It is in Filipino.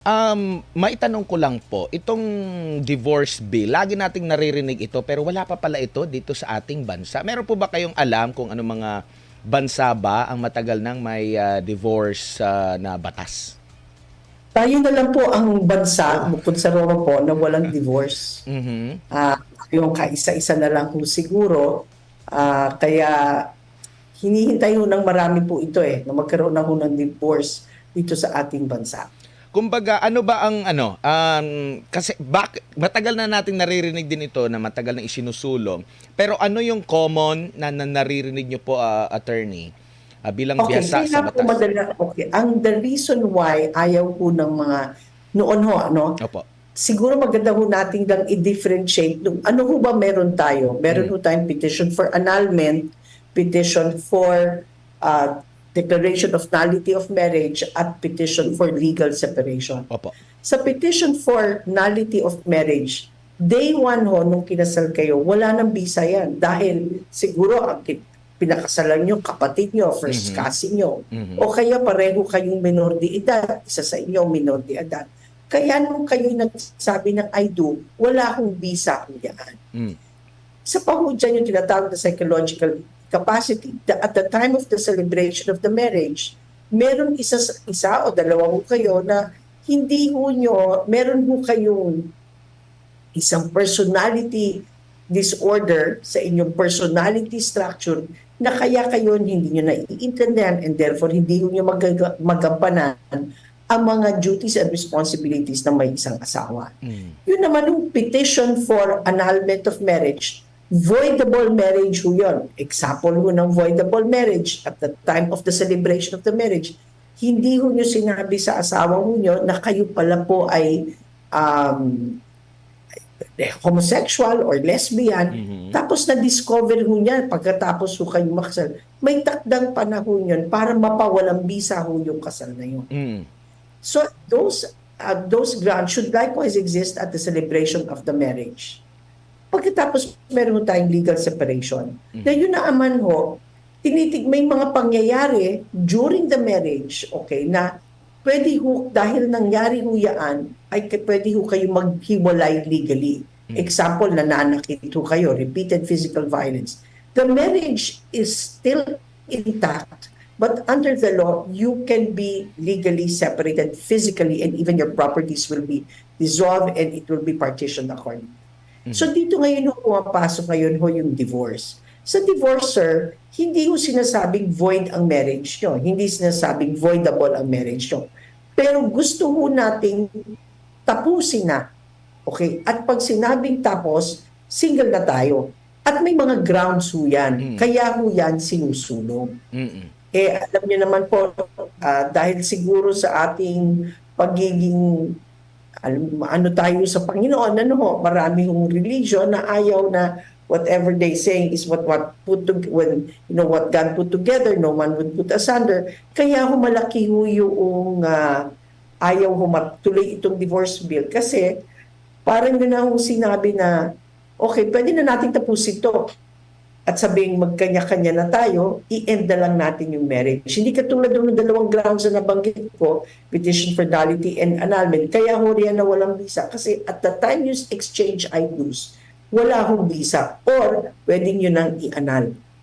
Um, maitanong ko lang po, itong divorce bill, lagi nating naririnig ito pero wala pa pala ito dito sa ating bansa. Meron po ba kayong alam kung ano mga bansa ba ang matagal nang may ah, divorce ah, na batas? Tayo na lang po ang bansa, bukod sa Roma po, na walang divorce. Mhm. Ah, yung kaisa-isa na lang po siguro. Ah, kaya hinihintay ho ng marami po ito eh, na magkaroon na ho ng divorce dito sa ating bansa. Kumbaga, ano ba ang ano? Um, kasi bak matagal na nating naririnig din ito na matagal na isinusulong. Pero ano yung common na, na naririnig nyo po, ah, attorney, ah, bilang Okay, biyasa sa batas? madala, okay. Ang the reason why ayaw po ng mga noon ho, ano, Opo. siguro maganda ho nating lang i-differentiate ano ho ba meron tayo? Meron ho tayong petition for annulment, petition for uh, declaration of nullity of marriage at petition for legal separation. Opo. Sa petition for nullity of marriage, day one ho, nung kinasal kayo, wala nang visa yan. Dahil siguro ang pinakasalan nyo, kapatid nyo, first Mhm. cousin nyo. Mhm. O kaya pareho kayong minor de edad, isa sa inyo minor de edad. Kaya nung kayo nagsabi ng I do, wala akong visa ho yan. Mm. Sa pahudyan yung tinatawag na psychological capacity, the- at the time of the celebration of the marriage, meron isa, isa o dalawa ho kayo na hindi ho nyo, meron ho kayong isang personality disorder sa inyong personality structure na kaya kayo hindi nyo naiintindihan and therefore hindi ho nyo mag- magampanan ang mga duties and responsibilities ng may isang asawa. Mm. Yun naman yung petition for annulment of marriage, voidable marriage ho yun. Example ho ng voidable marriage at the time of the celebration of the marriage, hindi ho nyo sinabi sa asawa ho nyo na kayo pala po ay um, homosexual or lesbian. Mhm. Tapos na-discover ho niya pagkatapos ho kayo makasal. May takdang panahon yun para mapawalang bisa ho yung kasal na yun. Mm. So those uh, those grounds should likewise exist at the celebration of the marriage. Pagkatapos meron tayong legal separation. Mhm. Na yun na aman ho, tinitig may mga pangyayari during the marriage, okay, na pwede ho, dahil nangyari ho yaan, ay pwede ho kayo maghiwalay legally. Mhm. Example, nananakit ho kayo, repeated physical violence. The marriage is still intact, but under the law, you can be legally separated physically and even your properties will be dissolved and it will be partitioned accordingly. So dito ngayon ho pumapasok ngayon ho yung divorce. Sa divorce, sir, hindi ho sinasabing void ang marriage nyo. Hindi sinasabing voidable ang marriage nyo. Pero gusto ho nating tapusin na. Okay? At pag sinabing tapos, single na tayo. At may mga grounds ho yan. Mm. Kaya ho yan sinusulong. Mm-mm. Eh, alam niyo naman po, ah, dahil siguro sa ating pagiging ano tayo sa Panginoon, ano ho, marami hong religion na ayaw na whatever they saying is what what put to, when you know what God put together no man would put asunder. Kaya ho malaki ho yung ah, ayaw ho matuloy itong divorce bill. Kasi parang yun na ho sinabi na okay pwede na natin tapusin to at sabing magkanya-kanya na tayo, i-end na lang natin yung marriage. Hindi katulad ng dalawang grounds na nabanggit ko, petition for nullity and annulment. Kaya ho riyan na walang visa. Kasi at the time you exchange I-2s, wala hong visa. Or, pwede nyo nang i-annul.